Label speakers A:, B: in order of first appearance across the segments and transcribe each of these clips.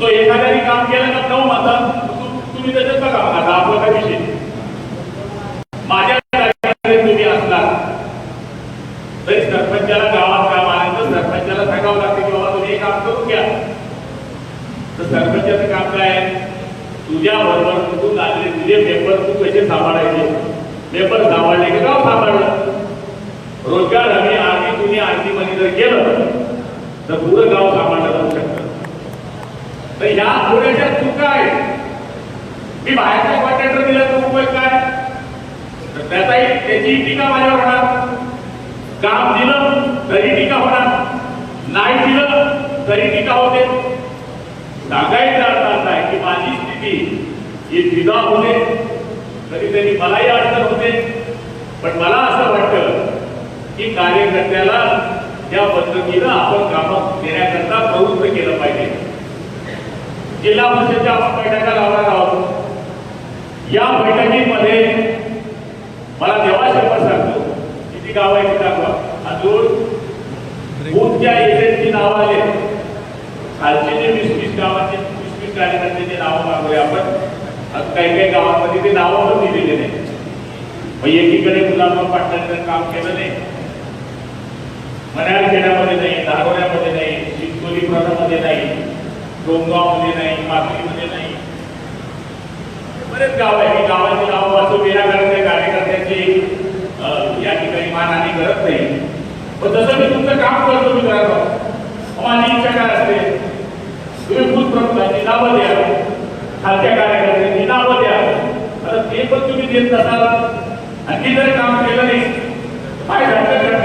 A: तो एखाद्याने काम केलं ना नऊ म्हणतात तुम्ही त्याच्यात बघा आता आपला काय विषय माझ्या तुम्ही असला तरी सरपंचाला गावात काम आलं तर सरपंचाला सांगावं लागते की बाबा तुम्ही हे काम करून घ्या. तर सरपंचाचं काम काय आहे? तुझ्या बरोबर कुठून आलेले तुझे पेपर तू कसे सांभाळायचे? पेपर सांभाळले की गाव सांभाळलं? रोजगार हमी आधी तुम्ही आरतीमध्ये जर गेलं तर पुरं गाव सांभाळलं जाऊ शकतं तर ह्या थोड्याशा चुका आहेत. मी बाहेरचा कॉन्ट्रॅक्टर दिला तर उपयोग काय? तर त्याचाही त्याची टीका माझ्यावर होणार. काम दिलं तरी टीका होणार. नाही दिलं तरी टीका होते. सांगायचा अर्थ असा आहे की माझी स्थिती ही द्विधा होते. कधीतरी मलाही अडचण होते. पण मला असं वाटतं की कार्यकर्त्याला या पद्धतीनं आपण कामं देण्याकरता प्रवृत्त केलं पाहिजे. जिल्हा परिषदेच्या आपण बैठका लावणार आहोत. या बैठकीमध्ये मला देवा शपथ सांगतो किती गाव आहे ती दाखवा. अजून बूथच्या एजंटची नावं आले. खालचे जे वीस वीस गावाचे वीस वीस कार्यकर्त्याचे नावं मागवले आपण आता काही काही गावांमध्ये ते नावं पण दिलेले नाही. मग एकीकडे गुलाबराव पाटलांचं काम केलं नाही. मन्याळ खेड्यामध्ये नाही दारोड्यामध्ये नाही शिंदोली प्रधामध्ये नाही. डोंगावमध्ये नाही पाथरीमध्ये नाही बरेच गाव आहे गावाची नावं वाचू विनाकारण कार्यकर्त्यांची या ठिकाणी मानहानी करत. नाही पण जसं मी तुमचं काम करतो मी मित्रांनो माझी इच्छा काय असते? तुम्ही भूत प्रमुखांची नावं द्या खालच्या कार्यकर्त्यांची नावं द्या आता ते पण तुम्ही देत नसाल आणखी जर काम केलं नाही काय झालं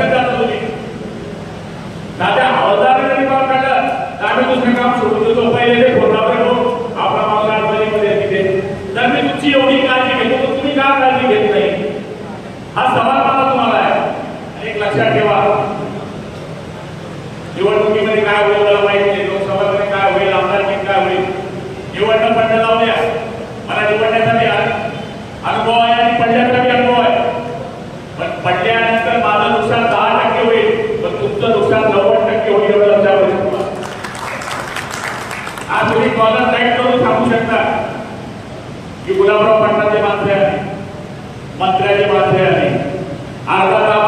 A: मंत्र्याचे माणसे आहे अर्धा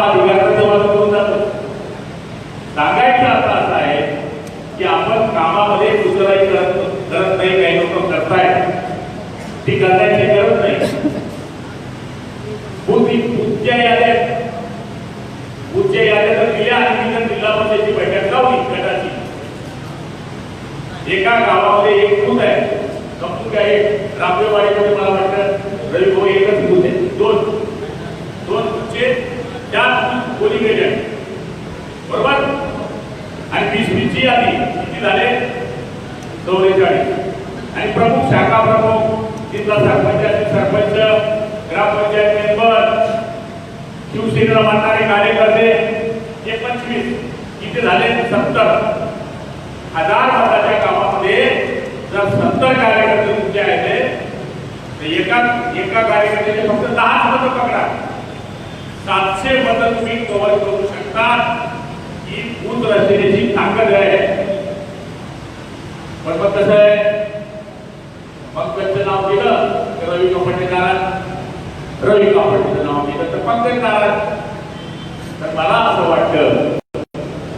A: शाखा प्रमुख तिथला सरपंच सरपंच ग्रामपंचायत मेंबर शिवसेनेला मानणारे कार्यकर्ते हे पंचवीस इथे झाले सत्तर. हजार मताच्या कामामध्ये जर सत्तर कार्यकर्ते तुमचे आहेत तर एका एका कार्यकर्त्याचे फक्त दहा मतं पकडा. सातशे मतं तुम्ही कव्हर करू शकता. ही बूथ रचनेची ताकद आहे. पण मग कसं आहे मग त्यांचं नाव दिलं तर रवी कापडे नाव दिलं तर पंकज तर मला असं वाटतं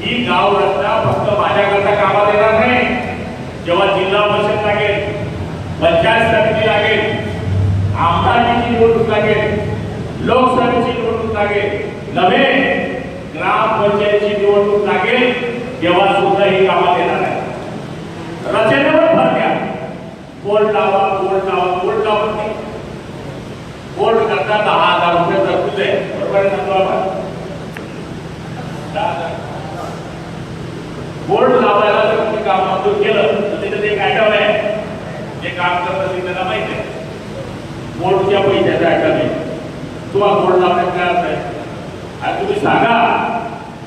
A: ही गाव रचना फक्त माझ्याकरता कामात येणार नाही. जेव्हा जिल्हा परिषद लागेल पंचायत समिती लागेल आमदारकीची निवडणूक लागेल लोकसभेची निवडणूक लागेल नव्हे ग्रामपंचायतची निवडणूक लागेल तेव्हा सुद्धा ही कामात येणार आहे रचनेवर फरक आहे लावा बोल लावा बोल लावा बोर्ड करता दहा हजार रुपये तरतूद आहे बरोबर बोर्ड लावायला जर तुम्ही काम मंजूर केलं तर त्याच्यात एक आयटम आहे जे काम करत असेल त्याला माहीत आहे बोर्डच्या पैशाचा आयटम आहे तुम्हाला बोर्ड लावण्यात काय अर्थ आहे आणि तुम्ही सांगा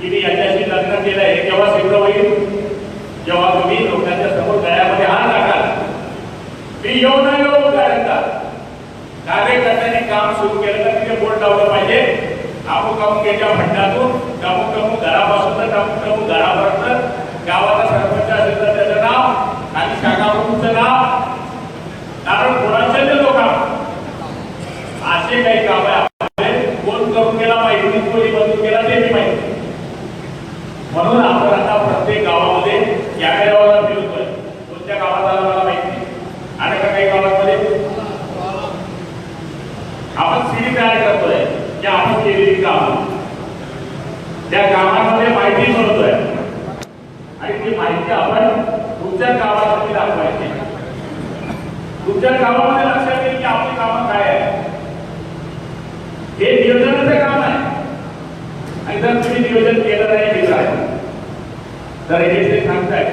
A: की मी याच्याशी लग्न केलं आहे केव्हा सिद्ध होईल जेव्हा तुम्ही लोकांच्या समोर गळ्यामध्ये हात टाकाल मी येऊ नाही कार्यकर्त्यांनी काम सुरू केलं तर तिथे बोर्ड लावलं पाहिजे. अमुक अमुक फंडातून अमुक अमुक घरापासून तर अमुक अमुक घरापर्यंत गावाचा सरपंच असेल तर त्याचं नाव आणि शाखा प्रमुखचं नाव. कारण कोणाचे ते लोक असे काही काम आहे आपले. कोण करून गेला पाहिजे कोणी बंद केला ते पाहिजे म्हणून आपण आता प्रत्येक गावामध्ये कॅमेऱ्यावर फिरतोय कोणत्या गावात आला मला माहिती नाही. आणि का काही गावांमध्ये आपण सीडी तयार करतोय की आपण केलेली काम त्या कामामध्ये माहिती मिळतोय. आणि ती माहिती आपण तुमच्या गावामध्ये दाखवायची. तुमच्या गावामध्ये लक्षात येईल की आपली कामं काय आहे हे नियोजनाचं काम आहे. आणि जर तुम्ही नियोजन केलं नाही केलं आहे. तर हे ते सांगताय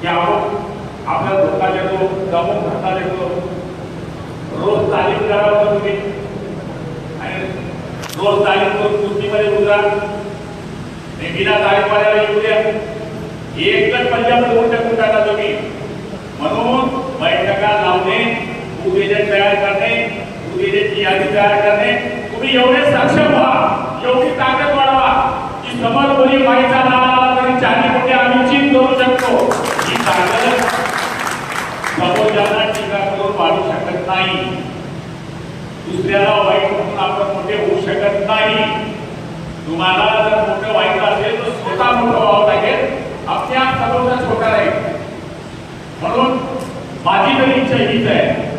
A: की आपण आपल्या धोका देतो दमून धक्का देतो रोज तालीम करावं तुम्ही रोज तारीख करून कुस्तीमध्ये उतरा आणि बिना तालीमवाल्याला येऊ द्या. एकच पंजाबमध्ये दोन टाकून टाका तुम्ही. म्हणून बैठका लावणे उद्योजक तयार करणे उद्योजकची यादी तयार करणे. तुम्ही एवढे सक्षम व्हा एवढी ताकद वाढवा की समोर कोणी माहिती नाव आला तरी चारी कोटी आम्ही चीन करू शकतो. ही ताकद समोरच्यांना टीका करून वाढू शकत नाही. दुसऱ्याला वाईट म्हणून आपण मोठे होऊ शकत नाही. तुम्हाला जर मोठं वाईट असेल तर स्वतः मोठं व्हावं लागेल. आपल्या समोरचा छोटा राहील म्हणून माझी तरी इच्छा हीच आहे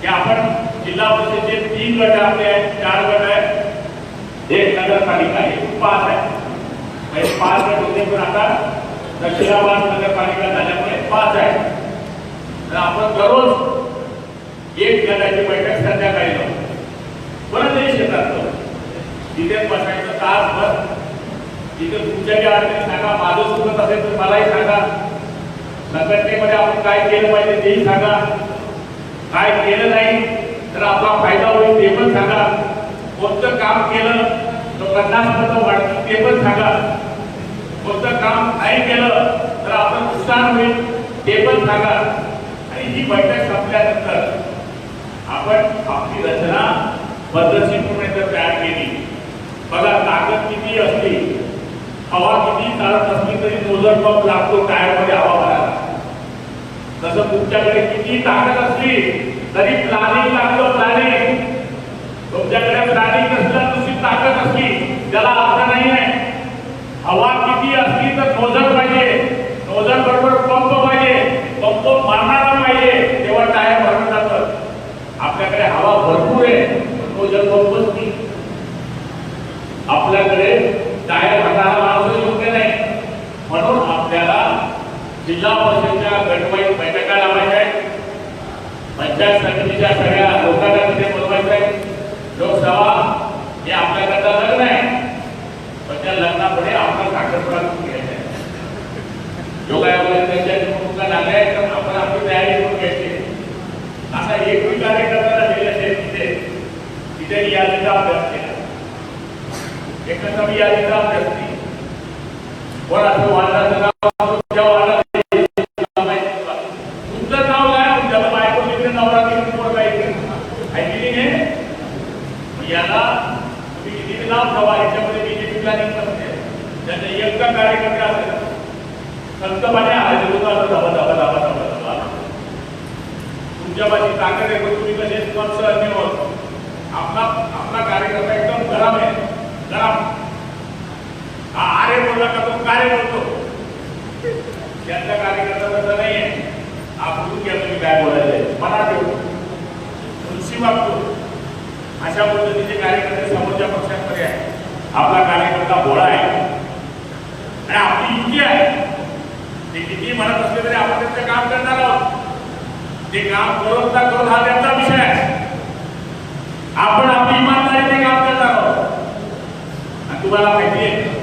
A: की आपण जिल्हा परिषदेचे तीन गट आपले आहेत चार गट आहेत. एक नगरपालिका आहे पाच आहे म्हणजे पाच गट होते पण आता दक्षिणाबाद नगरपालिका झाल्यामुळे पाच आहे तर आपण दररोज एक गटाची बैठक संध्याकाळी लावू. परत नाही. शेतात तिथे बसायचं तासभर तिथे तुमच्या ज्या अडचणी सांगा माझं चुकत असेल तर मलाही सांगा. संघटनेमध्ये आपण काय केलं पाहिजे तेही सांगा. काय केलं नाही तर आपला फायदा होईल ते पण सांगा. कोणतं काम केलं तर पन्नास पद वाढतील ते पण सांगा. कोणतं काम नाही केलं तर आपलं नुकसान होईल ते पण सांगा. आणि ही बैठक संपल्यानंतर आपण आपली रचना पद्धतशीरपणे जर तयार केली. बघा ताकद किती असली हवा किती चालत असली तरी नोजल पंप लागतो टायरमध्ये हवा भरायला. तसं तुमच्याकडे किती ताकद असली तरी प्लॅनिंग लागतं प्लॅनिंग तुमच्याकडे प्लॅनिंग नसलं तुमची ताकद असली त्याला अर्थ नाही आहे हवा किती असली तर नोजल पाहिजे. नोजल बरोबर पंप पाहिजे पंप मारणारा पाहिजे तेव्हा टायर भरून जातं आपल्याकडे हवा भरपूर आहे पण नोजल पंपच नाही आपल्याकडे टायर भरणारा माणूस योग्य नाही म्हणून आपल्याला जिल्हा परिषदेच्या गटवाईज बैठका लावायच्या आहेत पंचायत समितीच्या सगळ्या लोकांना तिथे बोलवायचं आहे लोकसभा हे आपल्याकडचं लग्न आहे पण त्या लग्नापुढे आपला साखरपुडा करून घ्यायचा आहे योगायोगाने त्यांच्या निवडणुका लागल्या आहेत तर आपण आपली तयारी करून घ्यायची आहे. असा एकही कार्यकर्त्याला दिले असेल तिथे तिथे मी यादीचा अभ्यास केला एकत्र मी यादीचा अभ्यास केला वर असं वार्डाचं नाव तुमच्या वार्डात तुमचं नाव काय तुमच्या बायको तिकडे नवरा तिकडे पोरगा इकडे ऐकली नाही मग याला तुम्ही किती नाव ठेवा याच्यामध्ये बीजेपी प्लॅनिंग करते त्याचे एकदा कार्यकर्ते असेल संतपाने हळदीचा धाबा धाबा धाबा धाबा धाबा तुमच्या पाशी ताकद आहे तुम्ही कसे स्पॉन्सर निवड आपला आपला कार्यकर्ता एकदम गरम आहे गरम हा आरे बोलला का तो कार्य बोलतो त्यांचा कार्यकर्ता तसा नाही आहे आपण घ्या तुम्ही काय बोलायचंय मना ठेवतो तुलसी वागतो अशा पद्धतीचे कार्यकर्ते समोरच्या पक्षांमध्ये आहे आपला कार्यकर्ता भोळा आहे. आणि आपली युती आहे. ते किती म्हणत असले तरी आपण त्यांचं काम करणार आहोत. ते काम करून ना करून हा त्यांचा विषय आहे. आपण आपली इमानदारीने काम करणार आहोत. आणि तुम्हाला माहिती आहे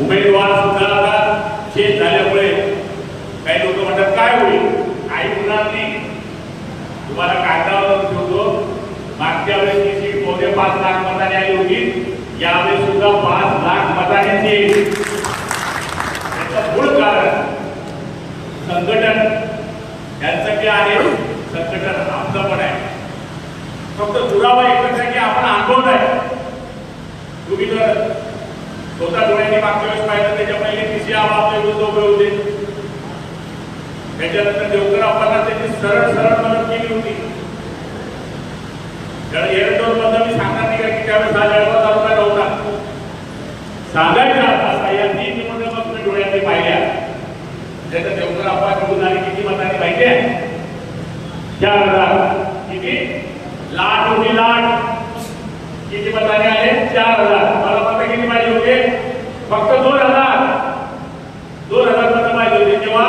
A: उमेदवार सुद्धा आता चेंज झाल्यामुळे काही लोक म्हणतात काय होईल? काही होणार नाही. तुम्हाला कागदावर ठेवतो मागच्या वेळेस ती पाच लाख मताने आली होती यावेळी सुद्धा पाच लाख मताने येईल त्याचं मूळ कारण संघटन यांचं जे आहे संघटन आमचं पण आहे. फक्त दुरावा एकच आहे की आपण अनुभव आहे. तुम्ही जर स्वतः डोळ्यांनी मागच्या वेळेस पाहिलं त्याच्या पहिले किसी आपल्या विरुद्ध उभे होते. त्याच्यानंतर देवकर आपण त्याची सरळ सरळ मदत केली होती. कारण एरंडोरबद्दल मी सांगणार नाही की त्यावेळेस आल्यावर सांगायचा आता या तीन निवडणुका तुम्ही डोळ्याने पाहिल्या त्याचा देवकर आपण निवडून आले किती मतांनी माहिती आहे. चार हजार किती? लाट होती लाट किती मतांनी आले? चार हजार. मला मत किती पाहिजे होते? फक्त दोन हजार दोन हजार मतं पाहिजे होते तेव्हा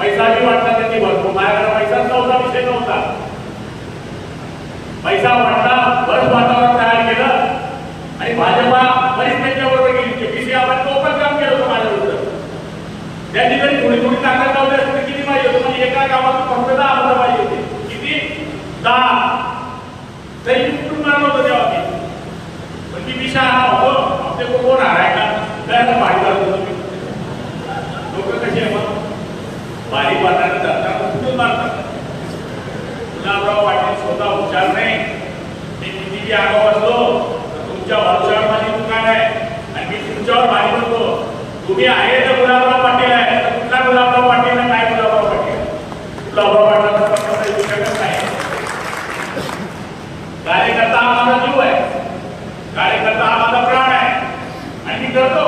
A: पैसा बी वाटला त्यांनी भरपूर माझ्याकडे पैसाच नव्हता विषय नव्हता पैसा वाटला बस वातावरण तयार केलं आणि भाजपा बरीच त्यांच्याबरोबर गेली केपीसी आपण तो पण काम केलं होतं माझ्या विरुद्ध त्यांनी जरी थोडी थोडी ताकद लावली असती तर किती पाहिजे होतं म्हणजे एका गावात फक्त दहा हजार पाहिजे होते किती दहा तरी कुठून मारलं होतं तेव्हा मी पण ती विषा होतो आपले कोण कोण हाराय का त्याला बाहेर काढत होतो लोक कशी आहे मग बारीक वाटायला जातात कुठून मारतात गुलाबराव पाटील स्वतः हुशार नाही. मी किती बी असलो तर तुमच्या हुशार माझी दुकान आहे आणि मी तुमच्यावर भारी म्हणतो तुम्ही आहे तर गुलाबराव पाटील आहे तर कुठला गुलाबराव पाटील आहे काय गुलाबराव पाटील गुलाबराव पाटलाचा पक्ष येऊ शकत नाही कार्यकर्ता हा माझा जीव आहे कार्यकर्ता हा माझा प्राण आहे आणि मी करतो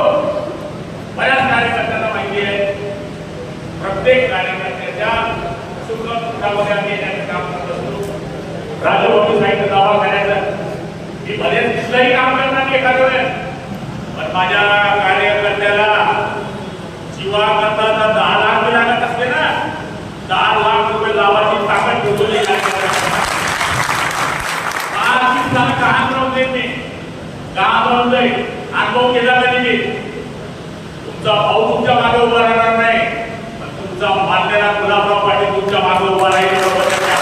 A: बऱ्याच कार्यकर्त्यांना माहिती आहे प्रत्येक कार्यकर्त्याच्या सुख दुःखामध्ये आम्ही येण्याचं काम करत असतो राजभाऊ साहित्य दावा करायचा मी बरेच दिसलंही काम करणार नाही एखाद्या वेळेस पण माझ्या कार्यकर्त्याला जीवा करता जर दहा लाख बी लागत असले ना दहा लाख रुपये लावायची ताकद ठेवलेली आहे कार्यकर्त्याला. पाच दिवसाला काम राहून देत नाही काम राहून जाईल अनुभव केला कधी मी तुमचा भाऊ तुमच्या मागे उभा राहणार नाही पण तुमचा मानलेला गुलाबराव पाटील तुमच्या मागे उभा राहील बरोबर त्याच्या.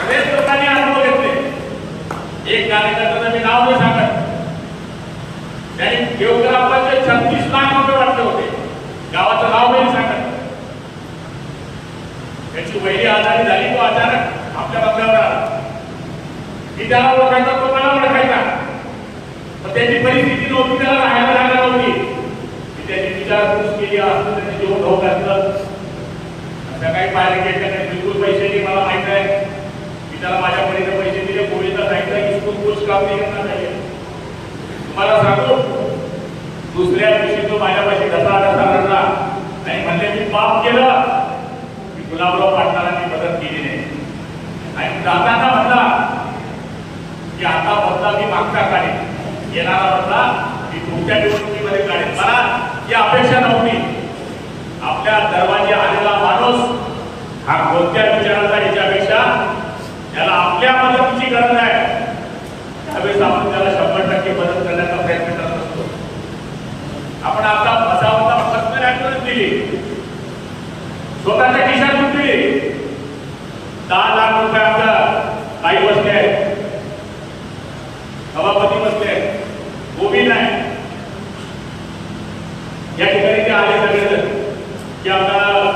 A: बरेच लोकांनी अनुभव घेतले मी नाव नाही सांगत त्यांनी देवग्रामाचे छत्तीस लाख रुपये वाटले होते. गावाचं नाव नाही सांगत. त्याची वैरी आजारी झाली तो अचानक आपल्या बंगल्यावर आला. मी त्याला ओळखायचा तो मला ओळखायचा. पण त्याची परिस्थिती नव्हती त्याला राहायला जागा नव्हती. मी त्याची विचारपूस केली असतं त्याने जेवण घातलं. सकाळी पाहिलं की बिलकुल पैसे मला माहीत आहे मी त्याला माझ्या परीने पैसे दिले पोलीसला कुछ काम नाही करणार नाही तुम्हाला सांगू दुसऱ्या दिवशी तो माझ्यापाशी कसा घसा रडला नाही म्हणले मी पाप केलं मी गुलाबराव पाटलांना मी मदत केली नाही. आणि जाताना म्हणला की आता बदला मी मागता काढेन. येणारा बदला मी तुमच्या निवडणुकीमध्ये काढेन. मला ही अपेक्षा नव्हती आपल्या दरवाजे आलेला माणूस हा कोणत्या विचाराचा याच्यापेक्षा त्याला आपल्या मदतीची गरज आहे त्यावेळेस आपण त्याला शंभर टक्के मदत करण्याचा प्रयत्न करत असतो आपण आता फसावता फक्त ऍक्टरच दिली स्वतःच्या खिशात दिली दहा लाख रुपये आमच्या काही बसले सभापती बसले गोबी नाही. या ठिकाणी ते आले सगळे की आपल्याला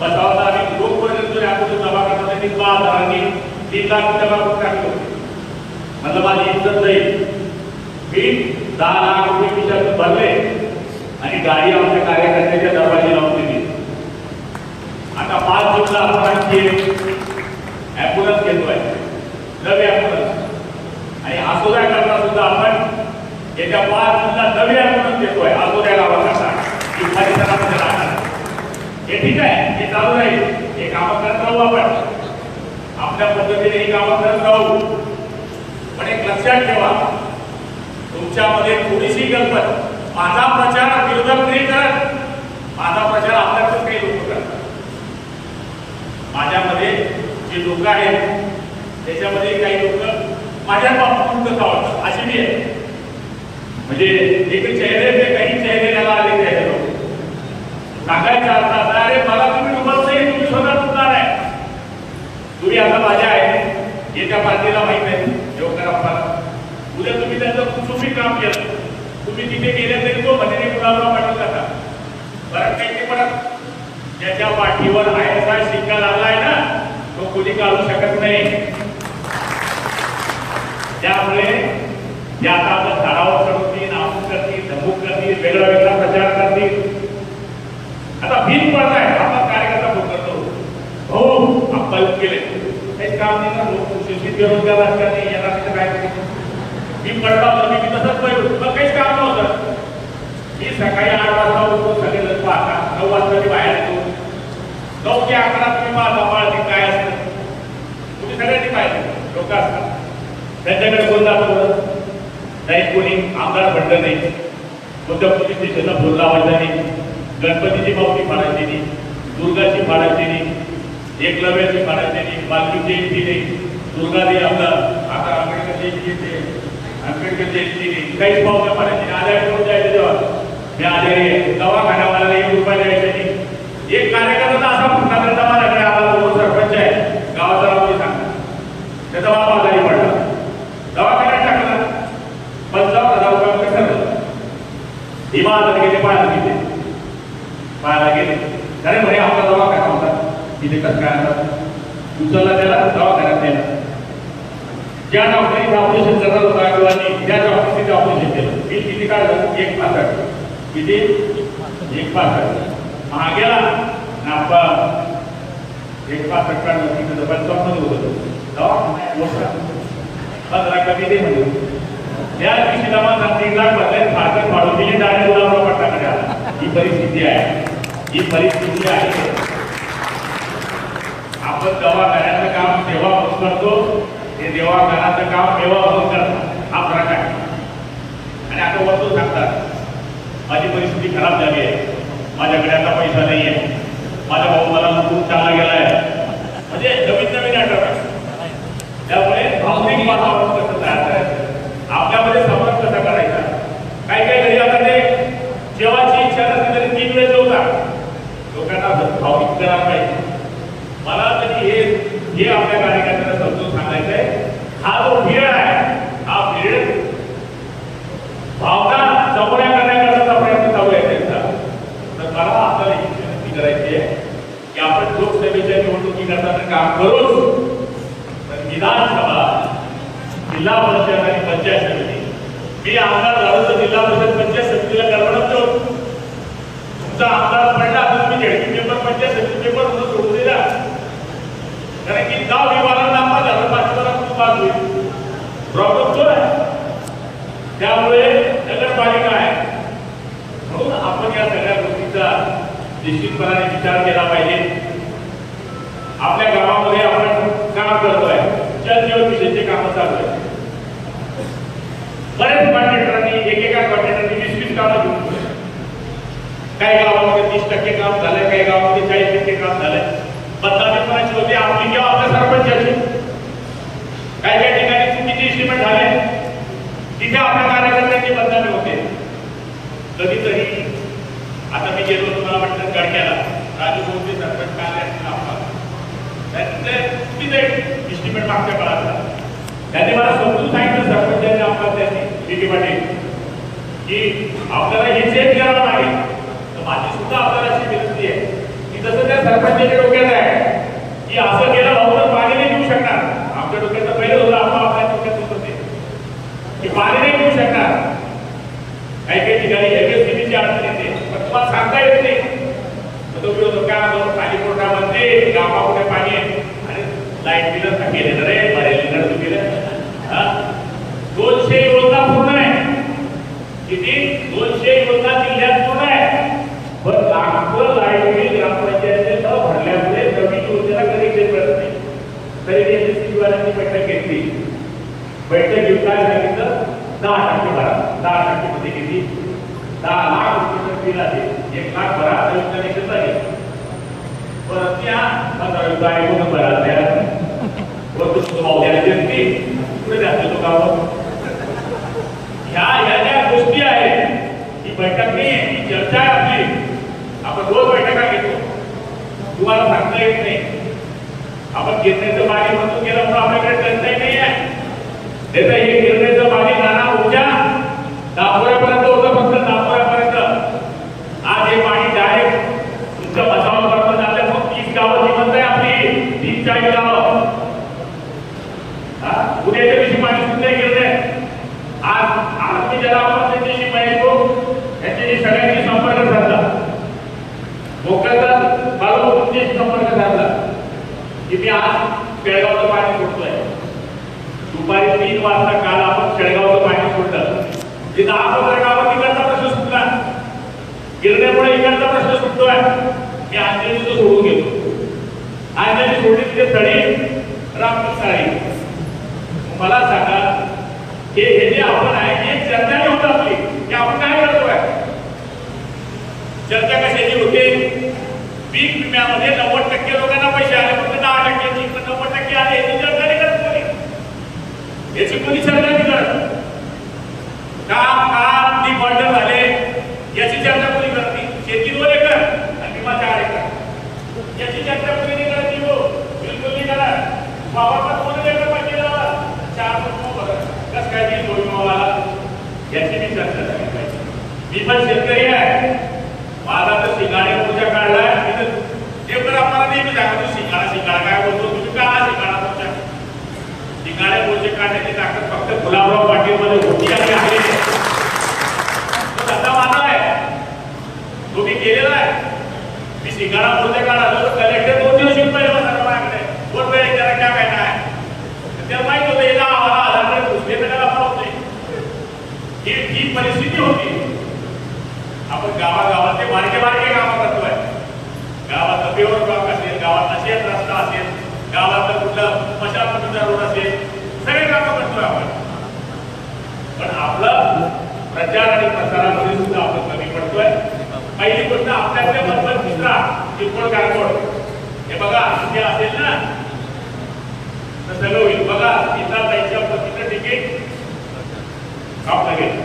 A: बसावता आणि लोकपर्यंत जर आपण जमा करता त्यांनी दहा हजारांनी तीन लाख रुपये जमा करून टाकलो म्हणजे माझी इज्जत जाईल मी दहा लाख रुपये खिशात भरले आणि गाडी आमच्या कार्यकर्त्याच्या दरवाजी लावून दिली. पाच जूनला आपण आणखी ॲम्ब्युलन्स घेतोय. नवी ॲम्ब्युलन्स आणि आसोदा करता सुद्धा आपण येत्या पाच जूनला नवी ॲम्ब्युलन्स घेतोय आसोद्या गावाकरता हे ठीक आहे हे चालू राहील हे कामं करत राहू आपण. आपल्या पद्धतीने ही कामं करत राहू. पण एक लक्षात ठेवा तुमच्यामध्ये थोडीशी गणपत माझा प्रचार विरोधक नाही करत. माझा प्रचार आपल्याकडून माझ्यामध्ये जे लोक आहेत त्याच्यामध्ये काही लोक माझ्या बाबतीत वाटतात अशी मी आहे. म्हणजे एक चेहरे ते काही चेहरे त्याला आले ते लोक. सांगायचं अर्थ असा अरे मला तुम्ही डुबत नाही तुम्ही स्वतः उठणार आहे. तुम्ही आता माझ्या आहे येत्या पार्टीला माहीत आहे. देवकराप्पाला उद्या तुम्ही त्याचं कुटुंबी काम केलं. तुम्ही तिथे गेले तरी तो म्हणजे गुलाबराव पाटील जाता बरं काही ते पडत त्याच्या पाठीवर आहे खोली काढू शकत नाही. त्यामुळे या आता चढवतील करतील करतील वेगळा वेगळा प्रचार करतील. आता भीम पडलाय आपण कार्यकर्ता फोन हो आपण केले. काम नाही ना लोक बेरोजगार असल्याने काय भीम पडला होता मी तसंच पहिलं पण काहीच काम नव्हतं. मी सकाळी आठ वाजता सगळे लोक आता नऊ वाजता बाहेर येतो. नऊ ते अकरा तुम्ही माझा काय सगळ्यांनी पाहिजे? लोक असतात. त्यांच्याकडे कोण जातो नाही कोणी आमदार भंड नाही. कोणत्या पोलीस स्टेशनला फोन लावायचा नाही. गणपतीची बाबती फाडा दिली दुर्गाची फाडा दिली एकलव्याची फाडा दिली मालकी जयंती नाही दुर्गादेवी आपला आता आंबेडकर जयंती येते आंबेडकर जयंती नाही काहीच पावत्या फाडायची नाही. आजारी कोण जायचं तेव्हा मी आजारी दवाखान्यावाला एक रुपया द्यायचा नाही. एक कार्यक्रम असा पुन्हा माझ्याकडे आला तो सरपंच आहे गावाचा राव मी सांगतो त्याचा बाप आजारी पडला दवाखान्यात टाकला पंचावन्न हजार रुपये कसं ठरलं भीमा आजार गेले पाहायला गेले पाहायला गेले अरे म्हणे आपला दवाखाना होता तिथे काय उचलला त्याला दवाखान्यात नेला ज्या डॉक्टरीचं ऑपरेशन करणार होता किंवा त्या डॉक्टरने ऑपरेशन केलं. बिल किती काढलं एक पासष्ट किती एक पासष्ट मागेला नापा. एक पासष्ट काढलं तिथं पंचावन्न होतं दवाखाना पंधरा कमी दे म्हणजे दिवशी जमा तीन लाख भरले फारकत वाढून डायरेक्ट गुलाबराव आला ही परिस्थिती आहे. ही परिस्थिती आहे. आपण दवाखान्याचं काम तेव्हा करतो. ते दवाखान्याचं काम तेव्हा बसून करतात. हा फरक आहे. आणि आता वरतून सांगतात. माझी परिस्थिती खराब झाली आहे. माझ्याकडे आता पैसा नाही आहे. माझा भाऊ मला खूप चांगला गेला आहे म्हणजे नवीन नवीन आठवण त्यामुळे भावनिक वातावरण कसं तयार करायचं? आपल्यामध्ये संवाद कसा करायचा? काही काही घरी आता ते जेवायची इच्छा नसली तरी तीन वेळ जेवतात. लोकांना भावनिक करा. हे आपल्या कार्यकर्त्यांना समजून सांगायचं आहे हा जो पिरियड आहे हा पिरियड भावना चौऱ्या करण्याकरता प्रयत्न चालू आहे त्यांचा. तर मला आपल्याला ही विनंती करायची आहे की आपण लोकसभेच्या निवडणुकीकरता तर काम करूच तर विधानसभा जिल्हा परिषद आणि पंचायत समिती. मी आमदार झालो तर जिल्हा परिषद पंचायत समितीला करणार तुमचा आमदार पडला तर तुम्ही झेडपी पेपर पंचायत समिती पेपर म्हणून सोडून दिला कारण की गाव विभागाला नामा झालं पाचशेला खूप बाद होईल. प्रॉब्लेम तो आहे त्यामुळे नगरपालिका आहे. म्हणून आपण या सगळ्या गोष्टीचा निश्चितपणाने विचार केला पाहिजे. आपल्या गावामध्ये आपण काम करतोय. जलजीवन मिशनचे काम चालू आहे बरेच कॉन्ट्रॅक्टरांनी एकेका कॉन्ट्रॅक्टरनी वीस वीस कामं घेऊन काही गावामध्ये तीस टक्के काम झालंय काही गावामध्ये चाळीस टक्के काम झालंय बदनामी कोणाची होती आपली किंवा आपल्या काही काही ठिकाणी चुकीचे इस्टिमेट झाले? तिथे आपल्या कार्यकर्त्यांची बदनामी होते. कधीतरी आता मी गेलो तुम्हाला म्हटलं गडक्याला. राजू सरपंच काय आले असतील आपला इस्टिमेट मागच्या काळात त्यांनी मला समजून सांगितलं सरपंचांनी आपला त्यांनी विखे पाटील की आपल्याला हे चेंज करावं लागेल तर माझी सुद्धा आपल्याला अशी विनंती आहे. की जसं त्या सरपंचाच्या डोक्यात आहे की असं केलं भाऊ तर पाणी नाही घेऊ शकणार आमच्या डोक्यात तर पहिलं होतं आपण आपल्या डोक्यात होतं ते की पाणी नाही घेऊ शकणार काही काही ठिकाणी एमएससीबीची अडचण येते पण तुम्हाला सांगता येत नाही. तर तो विरोध काय म्हणतो? खाली गावा कुठे पाणी आहे. आणि लाइट बिल गेले रे? बरेल लिटर तू गेलं दोनशे योजना पूर्ण आहे. किती? दोनशे योजना जिल्ह्यात पूर्ण आहे. पण लाखो लाइट बिल ग्रामपंचायतीने न भरल्यामुळे नवीन योजना कधी घेत नाही. तरी एमएससीबी वाल्यांनी बैठक घेतली. बैठक घेऊन काय सांगितलं? दहा टक्के भरा. दहा टक्के मध्ये किती? दहा लाख दिला ते. एक लाख भरा नवीन कनेक्शन झाले परत त्या पंधरा रुपये ऐकून भरा त्या वरतून तो मावल्याला देते पुढे जातो तो गाव? ह्या ह्या ज्या गोष्टी आहेत ही बैठक नाही आहे ही चर्चा आहे आपली. आपण रोज बैठका घेतो. तुम्हाला सांगता येत नाही. आपण गिरण्याचं पाणी म्हणून केलं म्हणून आपल्याकडे टंचाई नाही आहे. त्याचं हे गिरण्याचं पाणी नाना ऊर्जा दापोऱ्यापर्यंत होतं फक्त दापोऱ्यापर्यंत आज हे पाणी डायरेक्ट तुमच्या बसावापर्यंत जाते मग तीस गावं जिवंत आहे आपली तीस चाळीस गावं हा? उद्याच्या दिवशी पाणी सुद्धा गिरणे आज आज मी ज्याला आपण त्यांच्याशी माहिती त्यांच्याशी सगळ्यांशी संपर्क साधला मोकळ्याचा मला तुमच्याशी संपर्क साधला की मी आज शेळगावचं पाणी सोडतोय दुपारी तीन वाजता काल आपण शेळगावचं पाणी सोडलं जे दहा पंधरा गावात इकडचा प्रश्न सुटला गिरण्यामुळे इकडचा प्रश्न सुटतोय मी अंजलीचं सोडून घेतो अंजली सोडली तिथे तळी रामकृष्णारी मला सांगा हे हे जे आपण आहे ही एक चर्चा नाही होत आपली की आपण काय करतोय चर्चा कशाची होते पीक विम्यामध्ये नव्वद टक्के लोकांना पैसे आले फक्त दहा टक्क्याची पण नव्वद टक्के आले याची चर्चा नाही करत कोणी याची कोणी चर्चा नाही करत का का ती बंड झाले याची चर्चा कोणी करत नाही शेती दोन एकर आणि विमा चार एकर याची चर्चा कोणी नाही करत नाही हो बिलकुल नाही करत वावरला दोन एकर पाहिजे चार कस काय ती दोन विमावाला याची मी चर्चा पण शेतकरी आहे माझा तर शिंगाणे मोर्चा काढलाय ते पण आम्हाला नेहमी सांगतो काय बोलतो तुम्ही काढा शिंगाणा मोर्चा काढण्याची ताकद फक्त गुलाबराव पाटील मध्ये होती आणि आहे तो धंदा माझा आहे तो मी केलेला आहे ठिकाणा शिंगाणा काढा काढालो कलेक्टर दोन दिवस येऊन पहिले बसा माझ्याकडे दोन वेळा त्याला काय काय आहे? त्याला माहीत होतं याला आम्हाला आधार घुसले तर त्याला पाहत नाही ही ही परिस्थिती होती आपण गावागावात ते बारके बारके कामं करतोय गावात पेवर ब्लॉक असेल गावात असेल रस्ता असेल गावात कुठलं मशागतीचा रोड असेल सगळे कामं करतोय आपण पण आपलं प्रचार आणि प्रसारामध्ये सुद्धा आपण कमी पडतोय. पहिली गोष्ट आपल्यातल्या बरोबर किरकोळ कारकोड हे बघा इथे असेल ना? तर सगळं होईल. बघा तिचा त्यांच्या पतीचं तिकीट काप लागेल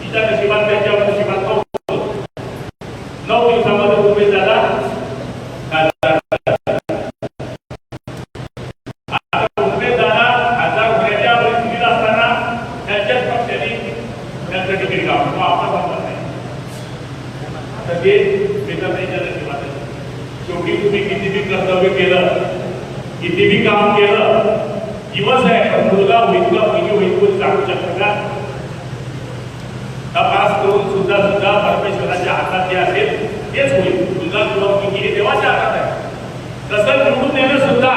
A: तिच्या नशिबात त्यांच्या नशिबात नऊ दिवसामध्ये उमेश दादा खासदार आता उमेश दादा खासदार होण्याच्या परिस्थितीत असताना त्यांच्याच पक्षाने त्यांचं तिकीट काढून तो आपण वापरत नाही आता ते मित्र त्यांच्या नशिबात आहे. शेवटी तुम्ही किती बी कर्तव्य केलं किती बी काम केलं दिवस आहे पण मुलगा होईल का मुलगी होईल कोणी सांगू शकतं का तपास करून सुद्धा सुद्धा परमेश्वराच्या हातात जे असेल तेच होईल मुलगा किंवा मुलगी हे देवाच्या हातात आहे तसं निवडून देणं सुद्धा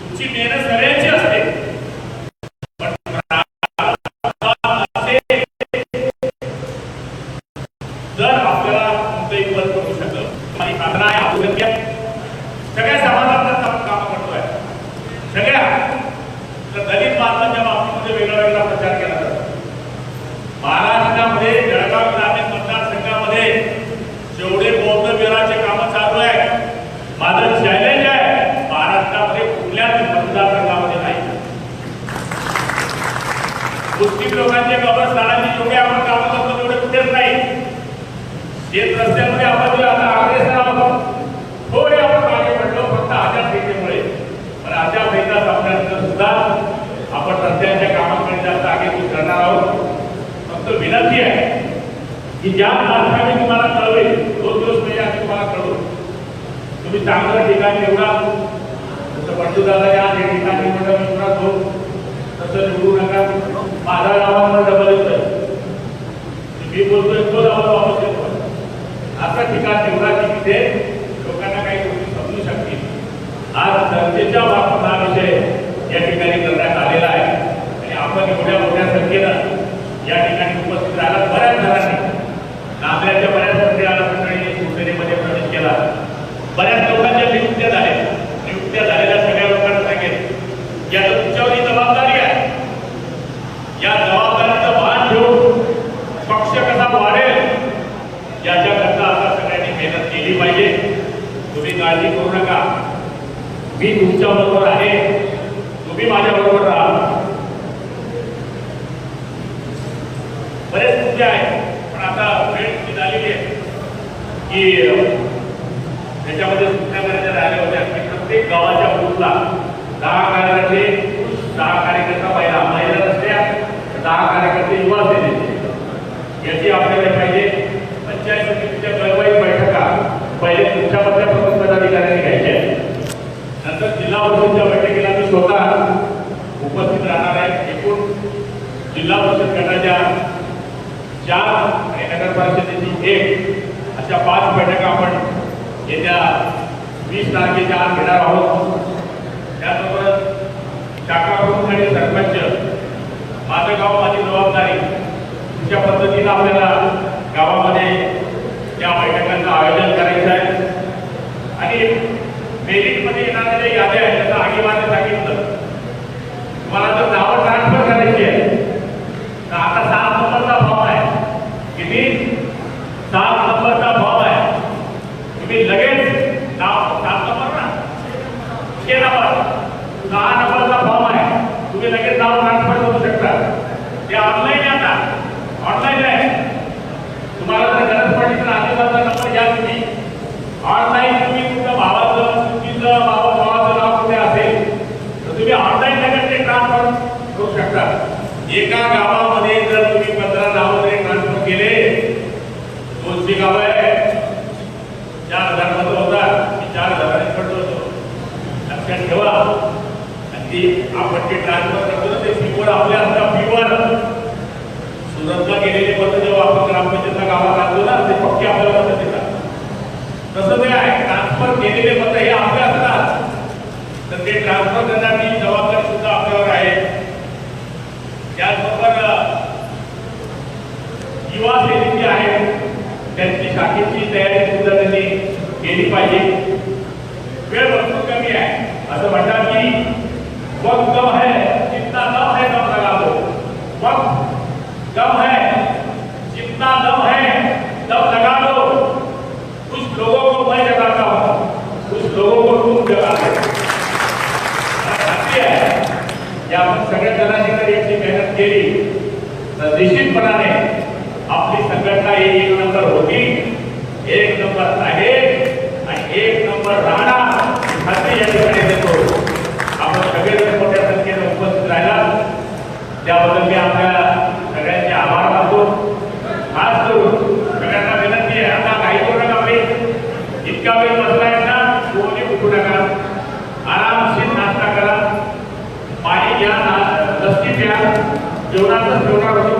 A: तुमची मेहनत सगळ्यांची असते पण असे जर आपल्याला तुमचं एक बल करू शकलं आणि प्रार्थना आहे आपण घ्या. सगळ्या समाजात आपण काम करतोय सगळ्या तर दलित बांधवांच्या बाबतीमध्ये वेगळा वेगळा प्रचार केला जातो महाराष्ट्रामध्ये जळगाव ग्रामीण मतदारसंघामध्ये जेवढे बौद्ध विहाराचे कामं चालू आहे माझं चॅलेंज आहे महाराष्ट्रामध्ये कुठल्याच मतदारसंघामध्ये नाही मुस्लिम लोकांचे कब्रस्थानाची जेवढे आपण कामं करतो तेवढे कुठेच नाही शेत रस्त्यामध्ये आपण जे आता अग्रेसर आहोत थोडे आपण मागे पडलो फक्त आचारसंहितेमुळे पण आचारसंहिता संपल्यानंतर सुद्धा आपण रस्त्यांच्या कामाकडे जास्त आगेकूच करणार आहोत. फक्त विनंती आहे की ज्या तारखा मी तुम्हाला कळवेल दोन दिवस पहिले आम्ही तुम्हाला कळवू. तुम्ही चांगलं ठिकाण निवडा. जसं बंडू या ठिकाणी ठिकाण निवडा तो तसं निवडू नका. माझा गावाला डबल येतं मी बोलतोय तो गावाला वापस येतो. असं ठिकाण निवडा की तिथे लोकांना काही गोष्टी समजू शकतील. आज जनतेच्या बाबत हा विषय या ठिकाणी करण्यात आलेला आहे. आणि आपण एवढ्या मोठ्या या ठिकाणी उपस्थित राहिला बऱ्याच जणांनी. नांद्र्याच्या बऱ्याच मंत्र्याला मंडळीने शिवसेनेमध्ये प्रवेश केला. बऱ्याच लोकांच्या नियुक्त्या झाल्या नियुक्त्या झालेल्या सगळ्या लोकांना सांगेल या तुमच्यावर ही जबाबदारी आहे. या जबाबदारीचं भान ठेवून पक्ष कसा वाढेल याच्याकरता आता सगळ्यांनी मेहनत केली पाहिजे. तुम्ही काळजी करू नका. मी तुमच्याबरोबर आहे. तुम्ही माझ्याबरोबर राहा. बरेच आहे पण आता वेळ इतकी झालेली आहे की त्याच्यामध्ये सूचना करायच्या राहिल्या होत्या की प्रत्येक गावाच्या बूथला दहा कार्यकर्ते दहा कार्यकर्ता पहिला महिला नसल्या दहा कार्यकर्ते युवा असते याची आपल्याला पाहिजे पंचायत समितीच्या गळवाई बैठका पहिले तुमच्यामधल्या प्रमुख पदाधिकाऱ्यांनी घ्यायच्या आहेत. नंतर जिल्हा परिषदच्या बैठकीला मी स्वतः उपस्थित राहणार आहे एकूण जिल्हा परिषद गटाच्या चार आणि नगर परिषदेची एक अशा पाच बैठका आपण येत्या वीस तारखेच्या आत घेणार आहोत. त्याचबरोबर शाखा प्रमुख आणि सरपंच माझं गाव माझी जबाबदारी अशा पद्धतीनं आपल्याला गावामध्ये या बैठकांचं आयोजन करायचं आहे आणि मेरिटमध्ये येणाऱ्या ज्या याद्या आहेत त्याचा आगीवाने सांगितलं तुम्हाला जर नावं ट्रान्सफर करायची आहे तर आता सात नंबरचा फॉर्म आहे किती सात नंबरचा फॉर्म आहे तुम्ही लगेच नाव सात नंबर ना छे नंबर सहा नंबरचा फॉर्म आहे तुम्ही लगेच नाव ट्रान्सफर करू शकता ते ऑनलाईन आहे आता ऑनलाईन आहे तुम्हाला जर गरज पडली तर आजूबाजूचा नंबर घ्या तुम्ही ऑनलाईन तुम्ही तुमच्या भावाचं चुकीचं भावा भावाचं नाव कुठे असेल तर तुम्ही ऑनलाईन लगेच ते ट्रान्सफर करू शकता एका गावामध्ये जर तुम्ही पंधरा नावं जरी ट्रान्सफर केले दोनशे गावं आहे चार हजार मतं होतात मी चार हजारांनी पडलो होतो लक्षात ठेवा. आणि आपण ते ट्रान्सफर करतो ना ते फीवर आपल्या असतात पीवर सुरतला गेलेले मतं जेव्हा आपण ग्रामपंचायतला गावात आणतो ना ते पक्के आपल्याला पत्र देतात. तसं ते आहे. ट्रान्सफर केलेले मतं हे आपले असतात तर ते ट्रान्सफर करण्याची जबाबदारी सुद्धा आपल्यावर आहे. त्याचबरोबर युवा सेना जी आहे. त्यांची शाखेची तयारी सुद्धा त्यांनी केली पाहिजे. वेळ भरपूर कमी आहे. असं म्हणतात की वक्त कम है जितना दम है दम लगा दो वक्त कम है जितना दम है दम लगा दो कुछ लोगों को मैं जगाता हूँ कुछ लोगों को तुम जगाते हो मला खात्री आहे की आपण सगळ्या जणांनी जर याची मेहनत केली तर निश्चितपणाने आपली संघटना ही एक नंबर होती एक नंबर आहे आणि एक नंबर राहणार ही खात्री या ठिकाणी देतो आपण सगळेजण मोठ्या संख्येने उपस्थित राहिला त्याबद्दल मी आपल्या सगळ्यांचे आभार मानतो खास करून सगळ्यांना विनंती आहे आता काही करू नका आपली इतका वेळ बसलाय ना कोणी उठू नका आरामशीर नाश्ता करा पाणी घ्या ना लस्सी प्या जेवणाचं जेवणाबरोबर